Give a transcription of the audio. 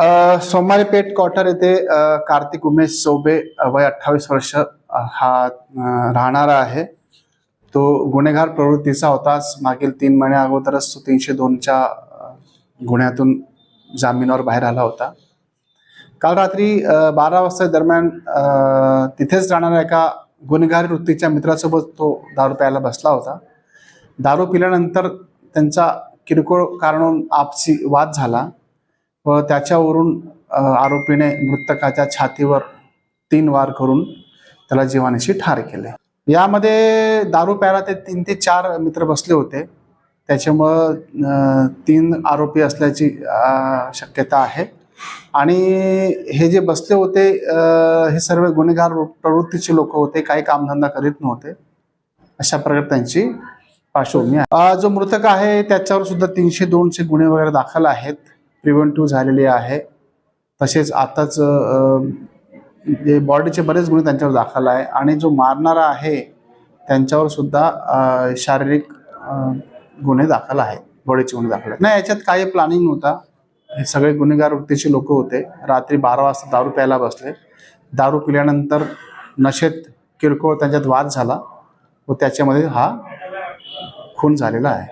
सोमवारी पेठ क्वार्टर येथे कार्तिक उमेश चौबे वय अठ्ठावीस वर्ष हा राहणारा आहे. तो गुन्हेगार प्रवृत्तीचा होताच. मागील तीन महिन्या अगोदरच तो तीनशे दोनच्या गुन्ह्यातून जामिनावर बाहेर आला होता. काल रात्री बारा वाजता दरम्यान तिथेच राहणाऱ्या एका गुन्हेगार वृत्तीच्या मित्रासोबत तो दारू प्यायला बसला होता. दारू पिल्यानंतर त्यांचा किरकोळ कारणून आपसी वाद झाला. व त्याच्यावरून आरोपीने मृतकाच्या छातीवर तीन वार करून त्याला जीवानीशी ठार केले. यामध्ये दारू प्यायला ते तीन ते चार मित्र बसले होते. त्याच्यामुळं तीन आरोपी असल्याची शक्यता आहे. आणि हे जे बसले होते हे सर्व गुन्हेगार प्रवृत्तीचे लोक होते काही कामधंदा करीत नव्हते. अशा प्रकारे त्यांची पार्श्वभूमी आहे. जो मृतक आहे त्याच्यावर सुद्धा तीनशे दोनशे गुन्हे वगैरे दाखल आहेत. प्रिव्हेंटिव्ह झालेले आहे. तसेच आताच जे बॉडीचे बरेच गुन्हे त्यांच्यावर दाखल आहे आणि जो मारणारा आहे त्यांच्यावर सुद्धा शारीरिक गुन्हे दाखल आहेत. बॉडीचे गुन्हे दाखल आहेत. नाही याच्यात काही प्लॅनिंग नव्हता. हे सगळे गुन्हेगार वृत्तीचे लोक होते. रात्री बारा वाजता दारू प्यायला बसले. दारू पिल्यानंतर नशेत किरकोळ त्यांच्यात वाद झाला व त्याच्यामध्ये हा खून झालेला आहे.